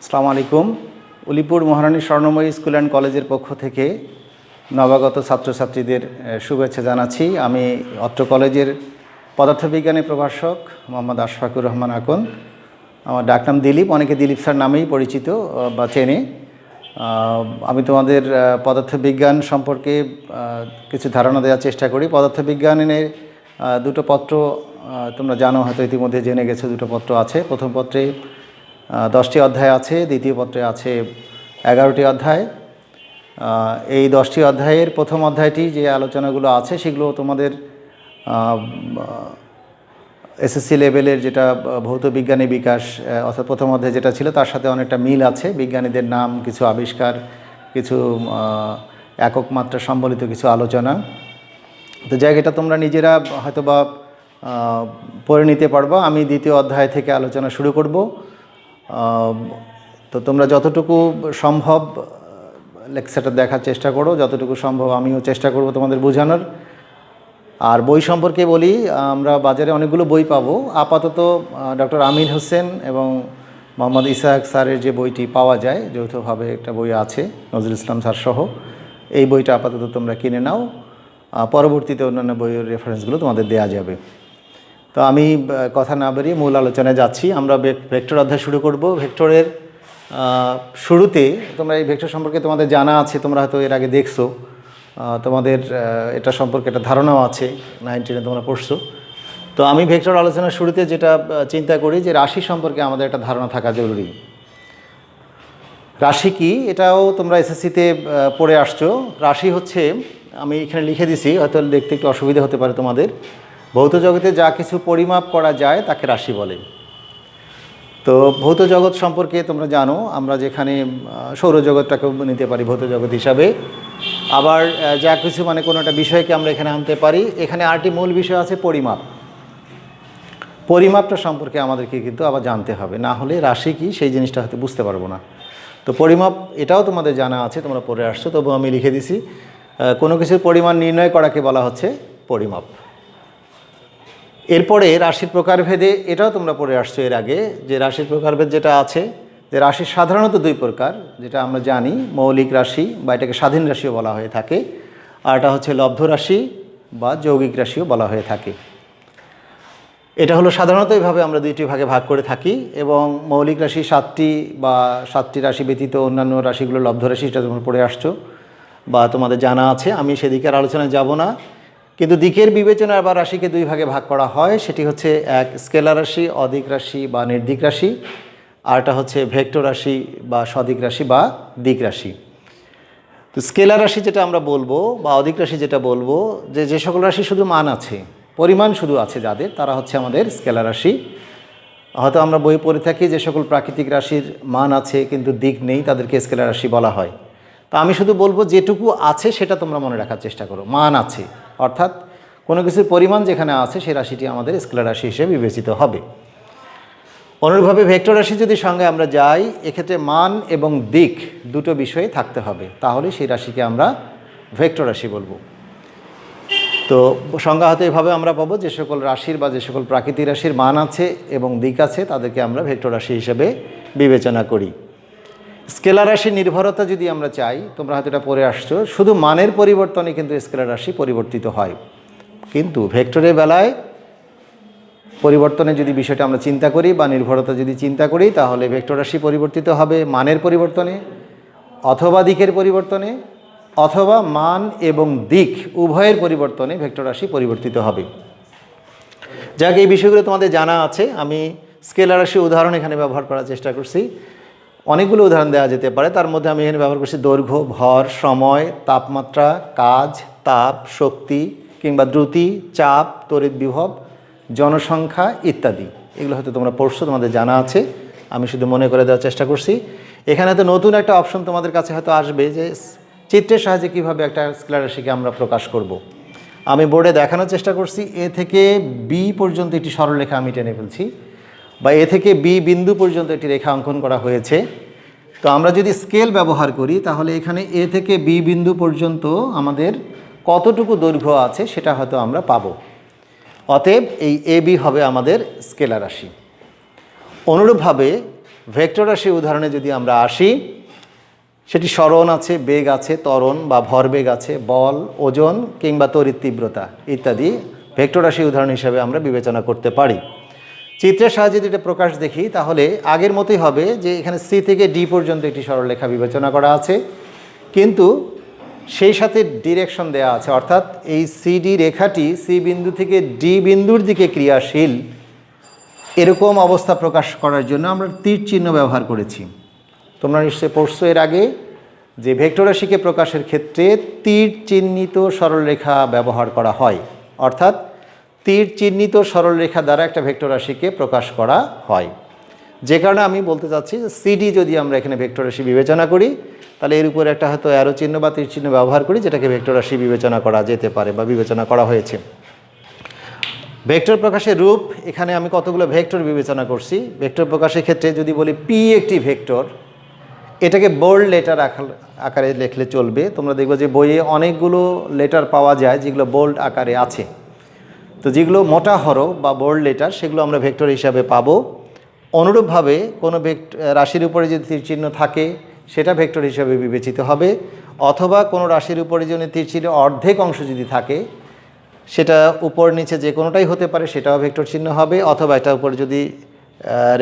আসসালামু আলাইকুম। Ulipur Maharani Swarnamoyee school and কলেজের পক্ষ থেকে নবাগত ছাত্রছাত্রীদের শুভেচ্ছা জানাচ্ছি। আমি অত্র কলেজের পদার্থবিজ্ঞানের প্রভাষক মোহাম্মদ আশফাকুর রহমান আকন। আমার ডাকনাম দিলীপ, অনেকে দিলীপ স্যার নামেই পরিচিত বা চেনে। আমি তোমাদের পদার্থবিজ্ঞান সম্পর্কে কিছু ধারণা দেওয়ার চেষ্টা করি। পদার্থবিজ্ঞানের দুটো পত্র তোমরা জানো, হয়তো ইতিমধ্যে জেনে গেছো, দুটো পত্র আছে। প্রথম পত্রে দশটি অধ্যায় আছে, দ্বিতীয় পত্রে আছে এগারোটি অধ্যায়। এই দশটি অধ্যায়ের প্রথম অধ্যায়টি যে আলোচনাগুলো আছে, সেগুলো তোমাদের এসএসসি লেভেলের যেটা ভৌত বিজ্ঞানী বিকাশ অর্থাৎ প্রথম অধ্যায় যেটা ছিল, তার সাথে অনেকটা মিল আছে। বিজ্ঞানীদের নাম, কিছু আবিষ্কার, কিছু একক মাত্রা সম্বলিত কিছু আলোচনা। তো জায়গাটা তোমরা নিজেরা হয়তো বা পড়ে নিতে পারবা। আমি দ্বিতীয় অধ্যায় থেকে আলোচনা শুরু করব। তো তোমরা যতটুকু সম্ভব লেকচারটা দেখার চেষ্টা করো, যতটুকু সম্ভব আমিও চেষ্টা করব তোমাদের বোঝানোর। আর বই সম্পর্কে বলি, আমরা বাজারে অনেকগুলো বই পাবো। আপাতত ডক্টর আমির হোসেন এবং মোহাম্মদ ইসাহাক স্যারের যে বইটি পাওয়া যায়, যৌথভাবে একটা বই আছে, নজরুল ইসলাম স্যার সহ, এই বইটা আপাতত তোমরা কিনে নাও। পরবর্তীতে অন্যান্য বইয়ের রেফারেন্সগুলো তোমাদের দেওয়া যাবে। তো আমি কথা না বেরিয়ে মূল আলোচনায় যাচ্ছি। আমরা ভেক- ভেক্টর অধ্যায় শুরু করব। ভেক্টরের শুরুতে তোমরা এই ভেক্টর সম্পর্কে তোমাদের জানা আছে, তোমরা হয়তো এর আগে দেখছ। তোমাদের এটা সম্পর্কে একটা ধারণাও আছে, নাইন টেনে তোমরা পড়ছো। তো আমি ভেক্টর আলোচনার শুরুতে যেটা চিন্তা করি যে রাশি সম্পর্কে আমাদের একটা ধারণা থাকা জরুরি। রাশি কি? এটাও তোমরা এসএসসিতে পড়ে আসছো। রাশি হচ্ছে, আমি এখানে লিখে দিছি, হয়তো দেখতে একটু অসুবিধা হতে পারে তোমাদের। ভৌত জগতে যা কিছু পরিমাপ করা যায় তাকে রাশি বলে। তো ভৌত জগৎ সম্পর্কে তোমরা জানো, আমরা যেখানে সৌরজগৎটাকেও নিতে পারি ভৌত জগৎ হিসাবে। আবার যা কিছু মানে কোনো একটা বিষয়কে আমরা এখানে আনতে পারি। এখানে আরটি মূল বিষয় আছে পরিমাপ। পরিমাপটা সম্পর্কে আমাদেরকে কিন্তু আবার জানতে হবে। না হলে রাশি কি, সেই জিনিসটা হয়তো বুঝতে পারব না। তো পরিমাপ, এটাও তোমাদের জানা আছে, তোমরা পড়ে আসছো তবু আমি লিখে দিছি। কোনো কিছুর পরিমাণ নির্ণয় করাকে বলা হচ্ছে পরিমাপ। এরপরে রাশির প্রকারভেদে, এটাও তোমরা পড়ে আসছো এর আগে, যে রাশির প্রকারভেদ যেটা আছে, যে রাশি সাধারণত দুই প্রকার, যেটা আমরা জানি, মৌলিক রাশি বা এটাকে স্বাধীন রাশিও বলা হয়ে থাকে, আর এটা হচ্ছে লব্ধ রাশি বা যৌগিক রাশিও বলা হয়ে থাকে। এটা হলো সাধারণত এইভাবে আমরা দুইটি ভাগে ভাগ করে থাকি, এবং মৌলিক রাশি সাতটি বা সাতটি রাশি ব্যতীত অন্যান্য রাশিগুলো লব্ধ রাশি সেটা তোমরা পড়ে আসছো, বা তোমাদের জানা আছে, আমি সেদিকে আর আলোচনায় যাব না। কিন্তু দিকের বিবেচনায় বা রাশিকে দুই ভাগে ভাগ করা হয়, সেটি হচ্ছে এক স্কেলার রাশি, অধিক রাশি বা নির্দিক রাশি আরটা হচ্ছে ভেক্টর রাশি বা সদিক রাশি বা দিক রাশি। তো স্কেলার রাশি যেটা আমরা বলব বা অধিক রাশি যেটা বলব, যে যে সকল রাশি শুধু মান আছে, পরিমাণ শুধু আছে যাদের, তারা হচ্ছে আমাদের স্কেলার রাশি। হয়তো আমরা বই পড়ে থাকি যে সকল প্রাকৃতিক রাশির মান আছে, কিন্তু দিক নেই, তাদেরকে স্কেলার রাশি বলা হয়। তো আমি শুধু বলব যেটুকু আছে, সেটা তোমরা মনে রাখার চেষ্টা করো। মান আছে। অর্থাৎ কোনো কিছুর পরিমাণ যেখানে আছে সেই রাশিটি আমাদের স্কেলার রাশি হিসেবে বিবেচিত হবে। অনুরূপভাবে ভেক্টর রাশি যদি সঙ্গে আমরা যাই, এক্ষেত্রে মান এবং দিক দুটো বিষয়ে থাকতে হবে। তাহলে সেই রাশিকে আমরা ভেক্টর রাশি বলব। তো সংজ্ঞা হতে এভাবে আমরা পাবো, যে সকল রাশির বা যে সকল প্রাকৃতিক রাশির মান আছে এবং দিক আছে, তাদেরকে আমরা ভেক্টর রাশি হিসেবে বিবেচনা করি। স্কেলার রাশি নির্ভরতা যদি আমরা চাই, তোমরা হয়তো এটা পড়ে আসছো, শুধু মানের পরিবর্তনে কিন্তু স্কেলার রাশি পরিবর্তিত হয়। কিন্তু ভেক্টরের বেলায় পরিবর্তনে যদি বিষয়টা আমরা চিন্তা করি বা নির্ভরতা যদি চিন্তা করি, তাহলে ভেক্টর রাশি পরিবর্তিত হবে মানের পরিবর্তনে অথবা দিকের পরিবর্তনে, অথবা মান এবং দিক উভয়ের পরিবর্তনে ভেক্টর রাশি পরিবর্তিত হবে। যাক, এই বিষয়গুলো তোমাদের জানা আছে। আমি স্কেলার রাশি উদাহরণ এখানে ব্যবহার করার চেষ্টা করছি। অনেকগুলো উদাহরণ দেওয়া যেতে পারে। তার মধ্যে আমি এখানে ব্যবহার করছি দৈর্ঘ্য, ভর, সময়, তাপমাত্রা, কাজ, তাপ, শক্তি কিংবা দ্রুতি, চাপ, তড়িৎ বিভব, জনসংখ্যা ইত্যাদি। এগুলো হয়তো তোমরা পড়ছো, তোমাদের জানা আছে। আমি শুধু মনে করে দেওয়ার চেষ্টা করছি। এখানে তো নতুন একটা অপশন তোমাদের কাছে হয়তো আসবে যে চিত্রের সাহায্যে কীভাবে একটা স্কেলার রাশিকে আমরা প্রকাশ করব। আমি বোর্ডে দেখানোর চেষ্টা করছি। এ থেকে বি পর্যন্ত একটি সরলরেখা আমি টেনে ফেলছি। বা এ থেকে বি বিন্দু পর্যন্ত একটি রেখা অঙ্কন করা হয়েছে। তো আমরা যদি স্কেল ব্যবহার করি, তাহলে এখানে এ থেকে বি বিন্দু পর্যন্ত আমাদের কতটুকু দৈর্ঘ্য আছে সেটা হয়তো আমরা পাবো। অতএব এই এ বি হবে আমাদের স্কেলার রাশি। অনুরূপভাবে ভেক্টর রাশি উদাহরণে যদি আমরা আসি, সেটি স্মরণ আছে, বেগ আছে, ত্বরণ বা ভরবেগ আছে, বল, ওজন কিংবা তড়িৎ তীব্রতা ইত্যাদি ভেক্টর রাশি উদাহরণ হিসাবে আমরা বিবেচনা করতে পারি। চিত্রের সাহায্যে যদি এটা প্রকাশ দেখি, তাহলে আগের মতোই হবে যে এখানে সি থেকে ডি পর্যন্ত একটি সরলরেখা বিবেচনা করা আছে। কিন্তু সেই সাথে ডিরেকশন দেয়া আছে, অর্থাৎ এই সিডি রেখাটি সি বিন্দু থেকে ডি বিন্দুর দিকে ক্রিয়াশীল, এরকম অবস্থা প্রকাশ করার জন্য আমরা তীর চিহ্ন ব্যবহার করেছি। তোমরা নিশ্চয়ই পড়ছো এর আগে যে ভেক্টর রাশিকে প্রকাশের ক্ষেত্রে তীর চিহ্নিত সরলরেখা ব্যবহার করা হয়, অর্থাৎ তীর চিহ্নিত সরলরেখা দ্বারা একটা ভেক্টর রাশিকে প্রকাশ করা হয়। যে কারণে আমি বলতে চাচ্ছি যে সিডি যদি আমরা এখানে ভেক্টর রাশি বিবেচনা করি, তাহলে এর উপরে একটা হয়তো অ্যারো চিহ্ন বা তীর চিহ্ন ব্যবহার করি, যেটাকে ভেক্টর রাশি বিবেচনা করা যেতে পারে বা বিবেচনা করা হয়েছে। ভেক্টর প্রকাশের রূপ, এখানে আমি কতগুলো ভেক্টর বিবেচনা করছি। ভেক্টর প্রকাশের ক্ষেত্রে যদি বলি পি একটি ভেক্টর, এটাকে বোল্ড লেটার আকারে লিখলে চলবে। তোমরা দেখবে যে বইয়ে অনেকগুলো লেটার পাওয়া যায়, যেগুলো বোল্ড আকারে আছে। তো যেগুলো মোটা হরফ বা বোল্ড লেটার সেগুলো আমরা ভেক্টর হিসাবে পাবো। অনুরূপভাবে কোনো ভেক্ট রাশির উপরে যদি তীরচিহ্ন থাকে সেটা ভেক্টর হিসাবে বিবেচিত হবে। অথবা কোনো রাশির উপরে যদি তীরচিহ্নের অর্ধেক অংশ যদি থাকে সেটা উপর নিচে যে কোনোটাই হতে পারে সেটাও ভেক্টর চিহ্ন হবে। অথবা এটা উপরে যদি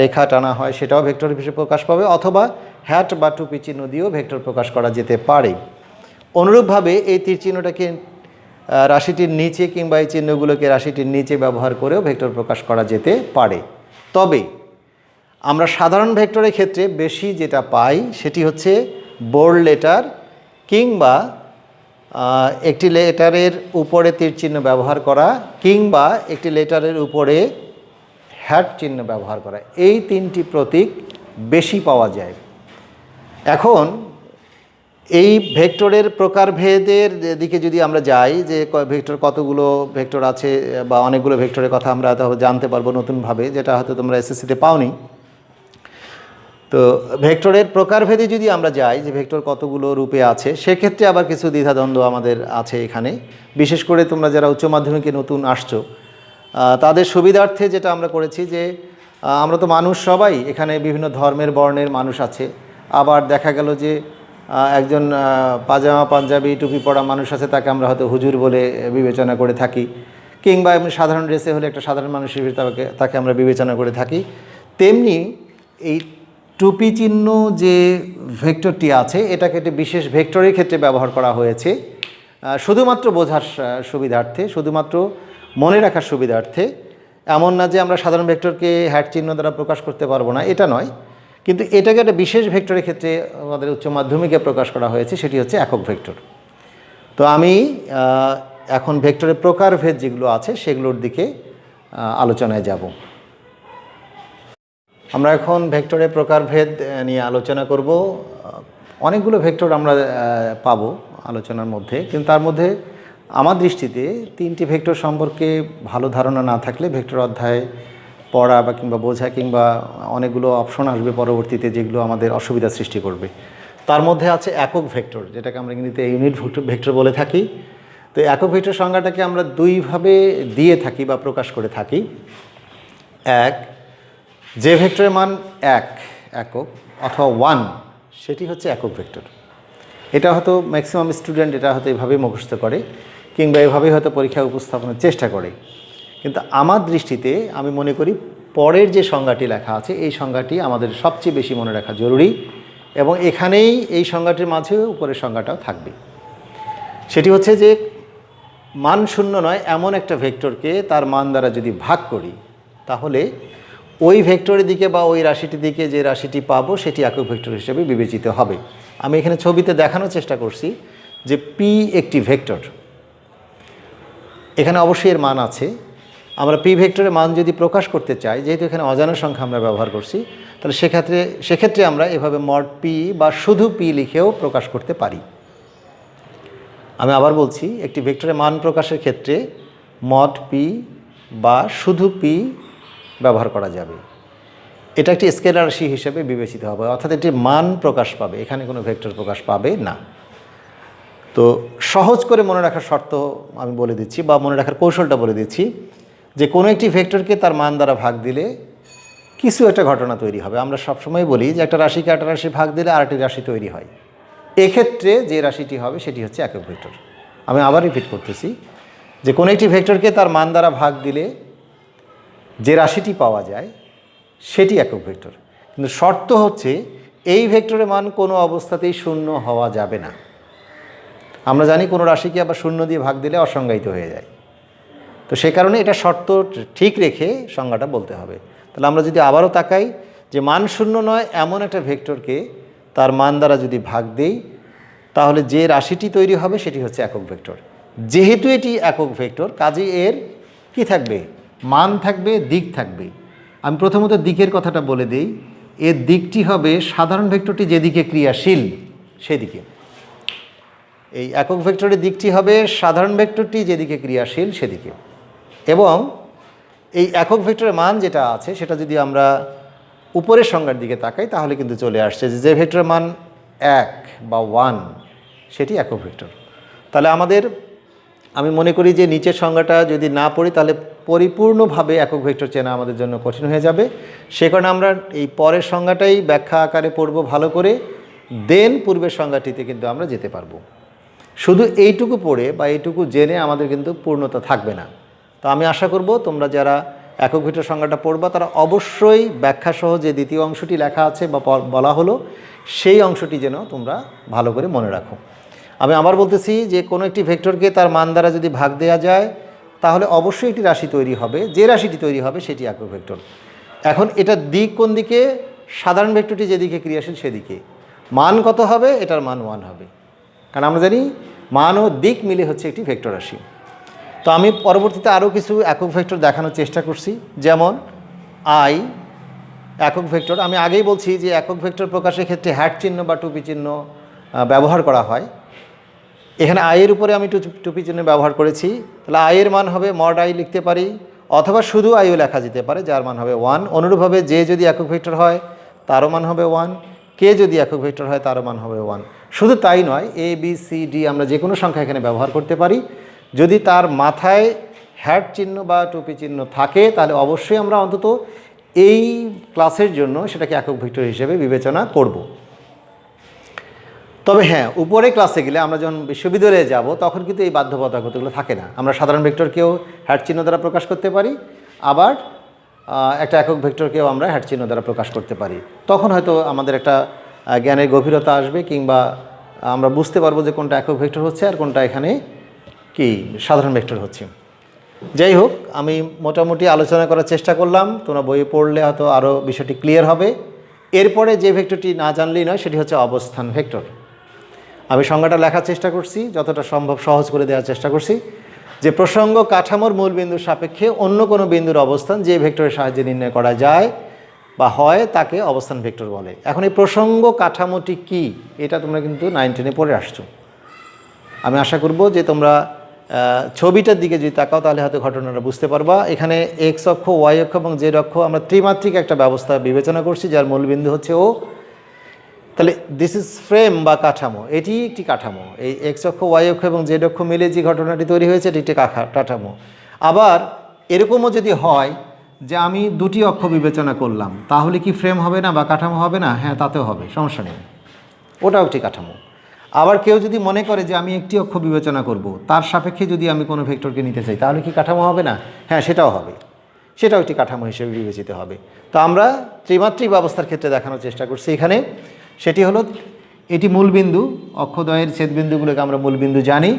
রেখা টানা হয় সেটাও ভেক্টর হিসেবে প্রকাশ পাবে। অথবা হ্যাট বা টুপি চিহ্ন দিয়েও ভেক্টর প্রকাশ করা যেতে পারে। অনুরূপভাবে এই তীর চিহ্নটাকে আহ, রাশিটির নিচে কিংবা এই চিহ্নগুলোকে রাশিটির নিচে ব্যবহার করেও ভেক্টর প্রকাশ করা যেতে পারে। তবে আমরা সাধারণ ভেক্টরের ক্ষেত্রে বেশি যেটা পাই সেটি হচ্ছে বোর্ড লেটার কিংবা একটি লেটারের উপরে তীর চিহ্ন ব্যবহার করা কিংবা একটি লেটারের উপরে হ্যাট চিহ্ন ব্যবহার করা। এই তিনটি প্রতীক বেশি পাওয়া যায়। এখন এই ভেক্টরের প্রকারভেদের দিকে যদি আমরা যাই, যে ভেক্টর কতগুলো ভেক্টর আছে, বা অনেকগুলো ভেক্টরের কথা আমরা জানতে পারব নতুনভাবে, যেটা হয়তো তোমরা এসএসসিতে পাওনি। তো ভেক্টরের প্রকারভেদে যদি আমরা যাই, যে ভেক্টর কতগুলো রূপে আছে, সেক্ষেত্রে আবার কিছু দ্বিধাদ্বন্দ্ব আমাদের আছে এখানে। বিশেষ করে তোমরা যারা উচ্চ মাধ্যমিকে নতুন আসছো তাদের সুবিধার্থে যেটা আমরা করেছি যে আমরা তো মানুষ সবাই, এখানে বিভিন্ন ধর্মের বর্ণের মানুষ আছে। আবার দেখা গেল যে একজন পাজামা পাঞ্জাবি টুপি পরা মানুষ আছে, তাকে আমরা হয়তো হুজুর বলে বিবেচনা করে থাকি। কিংবা এমনি সাধারণ ড্রেসে হলে একটা সাধারণ মানুষ হিসেবে তাকে তাকে আমরা বিবেচনা করে থাকি। তেমনি এই টুপি চিহ্ন যে ভেক্টরটি আছে, এটাকে একটি বিশেষ ভেক্টরের ক্ষেত্রে ব্যবহার করা হয়েছে। শুধুমাত্র বোঝার সুবিধার্থে, শুধুমাত্র মনে রাখার সুবিধার্থে, এমন না যে আমরা সাধারণ ভেক্টরকে হ্যাট চিহ্ন দ্বারা প্রকাশ করতে পারব না, এটা নয়। কিন্তু এটাকে একটা বিশেষ ভেক্টরের ক্ষেত্রে আমাদের উচ্চ মাধ্যমিকে প্রকাশ করা হয়েছে, সেটি হচ্ছে একক ভেক্টর। তো আমি এখন ভেক্টরের প্রকারভেদ যেগুলো আছে, সেগুলোর দিকে আলোচনায় যাব। আমরা এখন ভেক্টরের প্রকারভেদ নিয়ে আলোচনা করব। অনেকগুলো ভেক্টর আমরা পাবো আলোচনার মধ্যে, কিন্তু তার মধ্যে আমার দৃষ্টিতে তিনটি ভেক্টর সম্পর্কে ভালো ধারণা না থাকলে ভেক্টর অধ্যায় পড়া বা কিংবা বোঝা কিংবা অনেকগুলো অপশন আসবে পরবর্তীতে যেগুলো আমাদের অসুবিধা সৃষ্টি করবে। তার মধ্যে আছে একক ভেক্টর, যেটাকে আমরা ইংরেজিতে ইউনিট ভেক্টর বলে থাকি। তো একক ভেক্টর সংজ্ঞাটাকে আমরা দুইভাবে দিয়ে থাকি বা প্রকাশ করে থাকি। এক, যে ভেক্টরের মান এক, একক অথবা ওয়ান সেটি হচ্ছে একক ভেক্টর। এটা হয়তো ম্যাক্সিমাম স্টুডেন্ট এটা হয়তো এভাবেই মুখস্থ করে, কিংবা এভাবেই হয়তো পরীক্ষায় উপস্থাপনের চেষ্টা করে। কিন্তু আমার দৃষ্টিতে আমি মনে করি পরের যে সংজ্ঞাটি লেখা আছে, এই সংজ্ঞাটি আমাদের সবচেয়ে বেশি মনে রাখা জরুরি এবং এখানেই এই সংজ্ঞাটির মাঝে উপরের সংজ্ঞাটাও থাকবে। সেটি হচ্ছে যে মান শূন্য নয়, এমন একটা ভেক্টরকে তার মান দ্বারা যদি ভাগ করি, তাহলে ওই ভেক্টরের দিকে বা ওই রাশিটির দিকে যে রাশিটি পাবো, সেটি একক ভেক্টর হিসেবে বিবেচিত হবে। আমি এখানে ছবিতে দেখানোর চেষ্টা করছি যে পি একটি ভেক্টর। এখানে অবশ্যই এর মান আছে। আমরা পি ভেক্টরের মান যদি প্রকাশ করতে চাই, যেহেতু এখানে অজানা সংখ্যা আমরা ব্যবহার করছি, তাহলে সেক্ষেত্রে সেক্ষেত্রে আমরা এভাবে মড পি বা শুধু পি লিখেও প্রকাশ করতে পারি। আমি আবার বলছি, একটি ভেক্টরের মান প্রকাশের ক্ষেত্রে মড পি বা শুধু পি ব্যবহার করা যাবে। এটা একটি স্কেলার রাশি হিসেবে বিবেচিত হবে, অর্থাৎ এটি মান প্রকাশ পাবে, এখানে কোনো ভেক্টর প্রকাশ পাবে না। তো সহজ করে মনে রাখার শর্ত আমি বলে দিচ্ছি, বা মনে রাখার কৌশলটা বলে দিচ্ছি যে কোনো একটি ভেক্টরকে তার মান দ্বারা ভাগ দিলে কিছু একটা ঘটনা তৈরি হবে। আমরা সবসময় বলি যে একটা রাশিকে একটা রাশি ভাগ দিলে আরেকটি রাশি তৈরি হয়। এক্ষেত্রে যে রাশিটি হবে সেটি হচ্ছে একক ভেক্টর। আমি আবার রিপিট করতেছি। যে কোনো একটি ভেক্টরকে তার মান দ্বারা ভাগ দিলে যে রাশিটি পাওয়া যায় সেটি একক ভেক্টর। কিন্তু শর্ত হচ্ছে এই ভেক্টরের মান কোনো অবস্থাতেই শূন্য হওয়া যাবে না। আমরা জানি কোনো রাশিকে আবার শূন্য দিয়ে ভাগ দিলে অসংজ্ঞায়িত হয়ে যায়। তো সে কারণে এটা শর্ত ঠিক রেখে সংজ্ঞাটা বলতে হবে। তাহলে আমরা যদি আবারও তাকাই যে মান শূন্য নয়, এমন একটা ভেক্টরকে তার মান দ্বারা যদি ভাগ দেই, তাহলে যে রাশিটি তৈরি হবে সেটি হচ্ছে একক ভেক্টর। যেহেতু এটি একক ভেক্টর কাজে এর কি থাকবে? মান থাকবে, দিক থাকবে। আমি প্রথমত দিকের কথাটা বলে দিই। এর দিকটি হবে সাধারণ ভেক্টরটি যেদিকে ক্রিয়াশীল, সেদিকে। এই একক ভেক্টরের দিকটি হবে সাধারণ ভেক্টরটি যেদিকে ক্রিয়াশীল, সেদিকে। এবং এই একক ভেক্টরের মান যেটা আছে, সেটা যদি আমরা উপরের সংজ্ঞার দিকে তাকাই, তাহলে কিন্তু চলে আসছে যে ভেক্টরের মান এক বা ওয়ান, সেটি একক ভেক্টর। তাহলে আমাদের, আমি মনে করি যে নিচের সংজ্ঞাটা যদি না পড়ি, তাহলে পরিপূর্ণভাবে একক ভেক্টর চেনা আমাদের জন্য কঠিন হয়ে যাবে। সে কারণে আমরা এই পরের সংজ্ঞাটাই ব্যাখ্যা আকারে পড়ব ভালো করে, দেন পূর্বের সংজ্ঞাটিতে কিন্তু আমরা যেতে পারব। শুধু এইটুকু পড়ে বা এইটুকু জেনে আমাদের কিন্তু পূর্ণতা থাকবে না। তো আমি আশা করব তোমরা যারা একক ভেক্টর সংজ্ঞাটা পড়বা, তারা অবশ্যই ব্যাখ্যা সহ যে দ্বিতীয় অংশটি লেখা আছে বা বলা হলো, সেই অংশটি যেন তোমরা ভালো করে মনে রাখো। আমি আবার বলতেছি যে কোনো একটি ভেক্টরকে তার মান দ্বারা যদি ভাগ দেওয়া যায়, তাহলে অবশ্যই একটি রাশি তৈরি হবে। যে রাশিটি তৈরি হবে, সেটি একক ভেক্টর। এখন এটার দিক কোন দিকে? সাধারণ ভেক্টরটি যেদিকে ক্রিয়াশীল সেদিকে। মান কত হবে? এটার মান ওয়ান হবে। কারণ আমরা জানি, মান ও দিক মিলে হচ্ছে একটি ভেক্টর রাশি। তো আমি পরবর্তীতে আরও কিছু একক ভেক্টর দেখানোর চেষ্টা করছি। যেমন আই একক ভেক্টর। আমি আগেই বলছি যে একক ভেক্টর প্রকাশের ক্ষেত্রে হ্যাট চিহ্ন বা টুপি চিহ্ন ব্যবহার করা হয়। এখানে আয়ের উপরে আমি টুপি চিহ্ন ব্যবহার করেছি। তাহলে আয়ের মান হবে মড আই লিখতে পারি, অথবা শুধু আইও লেখা যেতে পারে, যার মান হবে ওয়ান অনুরূপভাবে যে যদি একক ভেক্টর হয়, তারও মান হবে ওয়ান কে যদি একক ভেক্টর হয়, তারও মান হবে ওয়ান শুধু তাই নয় এ বি সি ডি আমরা যে কোনো সংখ্যা এখানে ব্যবহার করতে পারি। যদি তার মাথায় হ্যাট চিহ্ন বা টুপি চিহ্ন থাকে, তাহলে অবশ্যই আমরা অন্তত এই ক্লাসের জন্য সেটাকে একক ভেক্টর হিসেবে বিবেচনা করব। তবে হ্যাঁ উপরে ক্লাসে গেলে আমরা যখন বিশ্ববিদ্যালয়ে যাব, তখন কিন্তু এই বাধ্যবাধকতাগুলো থাকে না। আমরা সাধারণ ভেক্টরকেও হ্যাট চিহ্ন দ্বারা প্রকাশ করতে পারি, আবার একটা একক ভেক্টরকেও আমরা হ্যাট চিহ্ন দ্বারা প্রকাশ করতে পারি। তখন হয়তো আমাদের একটা জ্ঞানের গভীরতা আসবে কিংবা আমরা বুঝতে পারব যে কোনটা একক ভেক্টর হচ্ছে আর কোনটা এখানে কি সাধারণ ভেক্টর হচ্ছে। যাই হোক, আমি মোটামুটি আলোচনা করার চেষ্টা করলাম। তোমরা বইয়ে পড়লে হয়তো আরও বিষয়টি ক্লিয়ার হবে। এরপরে যে ভেক্টরটি না জানলেই নয়, সেটি হচ্ছে অবস্থান ভেক্টর আমি সংজ্ঞাটা লেখার চেষ্টা করছি, যতটা সম্ভব সহজ করে দেওয়ার চেষ্টা করছি। যে প্রসঙ্গ কাঠামোর মূল বিন্দুর সাপেক্ষে অন্য কোনো বিন্দুর অবস্থান যে ভেক্টরের সাহায্যে নির্ণয় করা যায় বা হয়, তাকে অবস্থান ভেক্টর বলে। এখন এই প্রসঙ্গ কাঠামোটি কি? এটা তোমরা কিন্তু নাইন টেনে পড়ে আসছো। আমি আশা করব যে তোমরা ছবিটার দিকে যদি তাকাও, তাহলে হয়তো ঘটনাটা বুঝতে পারবা। এখানে এক্স অক্ষ ওয়াই অক্ষ এবং জেড অক্ষ আমরা ত্রিমাত্রিক একটা ব্যবস্থা বিবেচনা করছি, যার মূলবিন্দু হচ্ছে ও তাহলে দিস ইজ ফ্রেম বা কাঠামো। এটি একটি কাঠামো। এই এক্স অক্ষ ওয়াই অক্ষ এবং জেড অক্ষ মিলে যে ঘটনাটি তৈরি হয়েছে, এটি একটি কাঠা কাঠামো। আবার এরকমও যদি হয় যে আমি দুটি অক্ষ বিবেচনা করলাম, তাহলে কি ফ্রেম হবে না বা কাঠামো হবে না? হ্যাঁ তাতেও হবে, সমস্যা নেই। ওটাও একটি কাঠামো। আবার কেউ যদি মনে করে যে আমি একটি অক্ষ বিবেচনা করব, তার সাপেক্ষে যদি আমি কোনো ভেক্টরকে নিতে চাই, তাহলে কি কাঠামো হবে না? হ্যাঁ সেটাও হবে। সেটাও একটি কাঠামো হিসেবে বিবেচিত হবে। তো আমরা ত্রিমাত্রিক ব্যবস্থার ক্ষেত্রে দেখানোর চেষ্টা করছি এখানে। সেটি হলো, এটি মূলবিন্দু অক্ষদয়ের ছেদবিন্দুগুলোকে আমরা মূলবিন্দু জানি।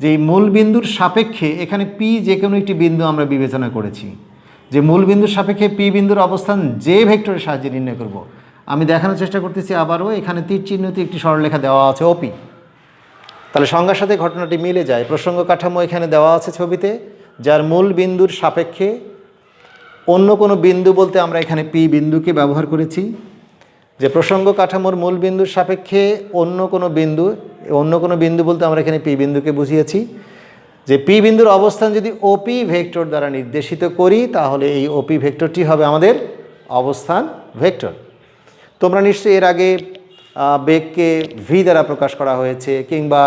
যে এই মূলবিন্দুর সাপেক্ষে এখানে পি যে কোনো একটি বিন্দু আমরা বিবেচনা করেছি। যে মূলবিন্দুর সাপেক্ষে পি বিন্দুর অবস্থান যে ভেক্টরের সাহায্যে নির্ণয় করব আমি দেখানোর চেষ্টা করতেছি আবারও, এখানে তীর চিহ্নতে একটি সরলরেখা দেওয়া আছে ওপি তাহলে সংজ্ঞার সাথে ঘটনাটি মিলে যায়। প্রসঙ্গ কাঠামো এখানে দেওয়া আছে ছবিতে, যার মূল বিন্দুর সাপেক্ষে অন্য কোনো বিন্দু বলতে আমরা এখানে পি বিন্দুকে ব্যবহার করেছি। যে প্রসঙ্গ কাঠামোর মূল বিন্দুর সাপেক্ষে অন্য কোনো বিন্দু, অন্য কোনো বিন্দু বলতে আমরা এখানে পি বিন্দুকে বুঝিয়েছি। যে পি বিন্দুর অবস্থান যদি ওপি ভেক্টর দ্বারা নির্দেশিত করি, তাহলে এই ওপি ভেক্টরটি হবে আমাদের অবস্থান ভেক্টর। তোমরা নিশ্চয়ই এর আগে বেগকে ভি দ্বারা প্রকাশ করা হয়েছে কিংবা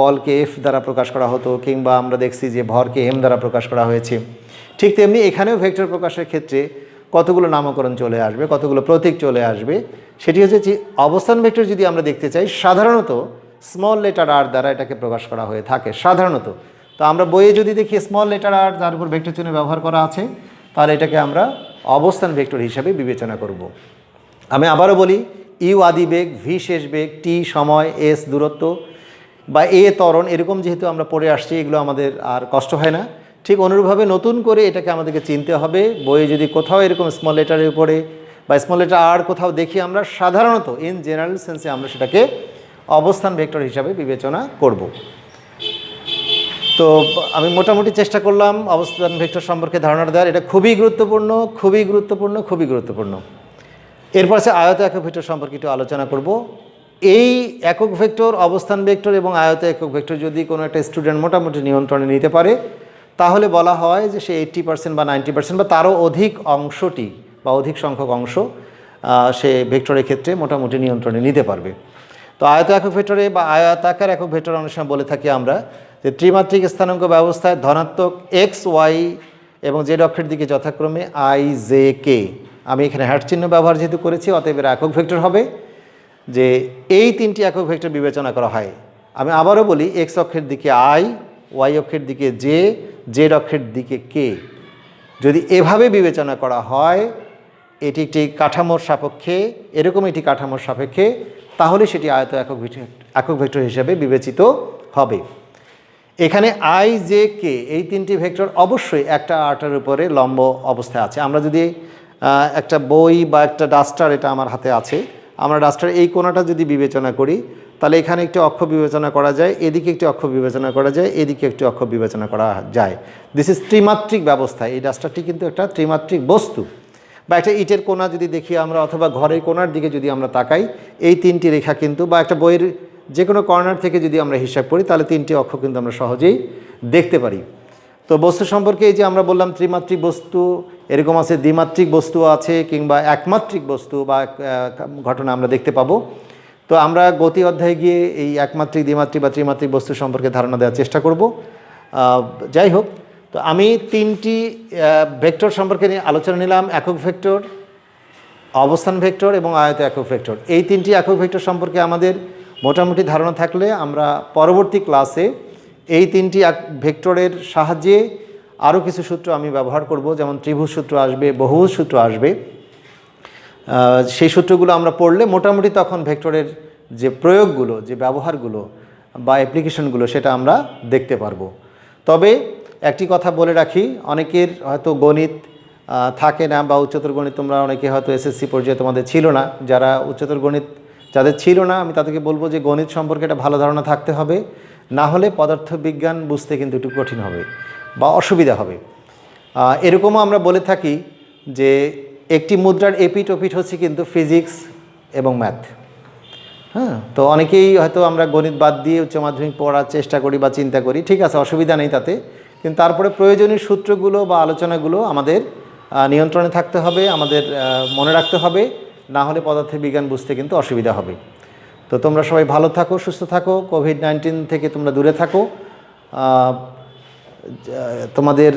বলকে এফ দ্বারা প্রকাশ করা হতো কিংবা আমরা দেখছি যে ভরকে এম দ্বারা প্রকাশ করা হয়েছে। ঠিক তেমনি এখানেও ভেক্টর প্রকাশের ক্ষেত্রে কতগুলো নামকরণ চলে আসবে, কতগুলো প্রতীক চলে আসবে, সেটি হচ্ছে যে অবস্থান ভেক্টর যদি আমরা দেখতে চাই, সাধারণত স্মল লেটার আর দ্বারা এটাকে প্রকাশ করা হয়ে থাকে, সাধারণত। তো আমরা বইয়ে যদি দেখি স্মল লেটার আর যার উপর ভেক্টর চিহ্ন ব্যবহার করা আছে, তাহলে এটাকে আমরা অবস্থান ভেক্টর হিসাবে বিবেচনা করব। আমি আবারও বলি, ইউ আদি বেগ ভি শেষ বেগ টি সময় এস দূরত্ব বা এ ত্বরণ, এরকম যেহেতু আমরা পড়ে আসছি, এগুলো আমাদের আর কষ্ট হয় না। ঠিক অনুরূপভাবে নতুন করে এটাকে আমাদেরকে চিনতে হবে। বইয়ে যদি কোথাও এরকম স্মল লেটারের উপরে বা স্মল লেটার আর কোথাও দেখি আমরা, সাধারণত ইন জেনারেল সেন্সে আমরা সেটাকে অবস্থান ভেক্টর হিসাবে বিবেচনা করব। তো আমি মোটামুটি চেষ্টা করলাম অবস্থান ভেক্টর সম্পর্কে ধারণা দেওয়ার। এটা খুবই গুরুত্বপূর্ণ খুবই গুরুত্বপূর্ণ খুবই গুরুত্বপূর্ণ। এরপর আছে আয়ত একক ভেক্টর সম্পর্কে একটু আলোচনা করব। এই একক ভেক্টর, অবস্থান ভেক্টর এবং আয়ত একক ভেক্টর যদি কোনো একটা স্টুডেন্ট মোটামুটি নিয়ন্ত্রণে নিতে পারে, তাহলে বলা হয় যে সে এইট্টি পার্সেন্ট বা নাইনটি পার্সেন্ট বা তারও অধিক অংশটি বা অধিক সংখ্যক অংশ সে ভেক্টরের ক্ষেত্রে মোটামুটি নিয়ন্ত্রণে নিতে পারবে। তো আয়ত একক ভেক্টরে বা আয়তাকার একক ভেক্টর অনেক সময় বলে থাকি আমরা যে ত্রিমাত্রিক স্থানাঙ্ক ব্যবস্থায় ধনাত্মক এক্স ওয়াই এবং জেড অক্ষের দিকে যথাক্রমে আই, জে, কে। আমি এখানে হ্যাট চিহ্ন ব্যবহার যেহেতু করেছি, অতএব এর একক ভেক্টর হবে যে এই তিনটি একক ভেক্টর বিবেচনা করা হয়। আমি আবারও বলি, এক্স অক্ষের দিকে আই, ওয়াই অক্ষের দিকে জে, জেড অক্ষের দিকে কে। যদি এভাবে বিবেচনা করা হয়, এটি একটি কাঠামোর সাপেক্ষে, এরকম একটি কাঠামোর সাপেক্ষে, তাহলে সেটি আয়ত একক একক ভেক্টর হিসাবে বিবেচিত হবে। এখানে আই জে কে এই তিনটি ভেক্টর অবশ্যই একটা আর্টের উপরে লম্ব অবস্থায় আছে। আমরা যদি একটা বই বা একটা ডাস্টার, এটা আমার হাতে আছে। আমরা ডাস্টার এই কোণাটা যদি বিবেচনা করি, তাহলে এখানে একটি অক্ষ বিবেচনা করা যায়, এদিকে একটি অক্ষ বিবেচনা করা যায়, এদিকে একটি অক্ষ বিবেচনা করা যায়। দিস ইজ ত্রিমাত্রিক ব্যবস্থা। এই ডাস্টারটি কিন্তু একটা ত্রিমাত্রিক বস্তু। বা একটা ইটের কোণা যদি দেখি আমরা, অথবা ঘরের কোণার দিকে যদি আমরা তাকাই, এই তিনটি রেখা কিন্তু, বা একটা বইয়ের যে কোনো কর্নার থেকে যদি আমরা হিসাব করি, তাহলে তিনটি অক্ষ কিন্তু আমরা সহজেই দেখতে পারি। তো বস্তু সম্পর্কে এই যে আমরা বললাম ত্রিমাত্রিক বস্তু, এরকম আছে দ্বিমাত্রিক বস্তু আছে কিংবা একমাত্রিক বস্তু বা ঘটনা আমরা দেখতে পাবো। তো আমরা গতি অধ্যায়ে গিয়ে এই একমাত্রিক, দ্বিমাত্রিক বা ত্রিমাত্রিক বস্তু সম্পর্কে ধারণা দেওয়ার চেষ্টা করব। যাই হোক, তো আমি তিনটি ভেক্টর সম্পর্কে নিয়ে আলোচনা নিলাম। একক ভেক্টর, অবস্থান ভেক্টর এবং আয়ত একক ভেক্টর। এই তিনটি একক ভেক্টর সম্পর্কে আমাদের মোটামুটি ধারণা থাকলে আমরা পরবর্তী ক্লাসে এই তিনটি ভেক্টরের সাহায্যে আরও কিছু সূত্র আমি ব্যবহার করব। যেমন ত্রিভুজ সূত্র আসবে, বহুভুজ সূত্র আসবে। সেই সূত্রগুলো আমরা পড়লে মোটামুটি তখন ভেক্টরের যে প্রয়োগগুলো, যে ব্যবহারগুলো বা অ্যাপ্লিকেশনগুলো সেটা আমরা দেখতে পারব। তবে একটি কথা বলে রাখি, অনেকের হয়তো গণিত থাকে না বা উচ্চতর গণিত তোমরা অনেকে হয়তো এসএসসি পর্যায়ে তোমাদের ছিল না। যারা উচ্চতর গণিত যাদের ছিল না, আমি তাদেরকে বলব যে গণিত সম্পর্কে একটা ভালো ধারণা থাকতে হবে। না হলে পদার্থবিজ্ঞান বুঝতে কিন্তু একটু কঠিন হবে বা অসুবিধা হবে। এরকমও আমরা বলে থাকি যে একটি মুদ্রার এপিট ওপিট হচ্ছে কিন্তু ফিজিক্স এবং ম্যাথ। হ্যাঁ তো অনেকেই হয়তো আমরা গণিত বাদ দিয়ে উচ্চ মাধ্যমিক পড়ার চেষ্টা করি বা চিন্তা করি, ঠিক আছে, অসুবিধা নেই তাতে। কিন্তু তারপরে প্রয়োজনীয় সূত্রগুলো বা আলোচনাগুলো আমাদের নিয়ন্ত্রণে থাকতে হবে, আমাদের মনে রাখতে হবে। না হলে পদার্থের বিজ্ঞান বুঝতে কিন্তু অসুবিধা হবে। তো তোমরা সবাই ভালো থাকো, সুস্থ থাকো কোভিড নাইন্টিন থেকে তোমরা দূরে থাকো। তোমাদের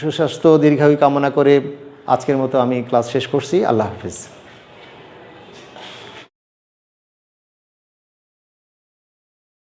সুস্বাস্থ্য, দীর্ঘায়ু কামনা করে আজকের মতো আমি ক্লাস শেষ করছি। আল্লাহ হাফিজ।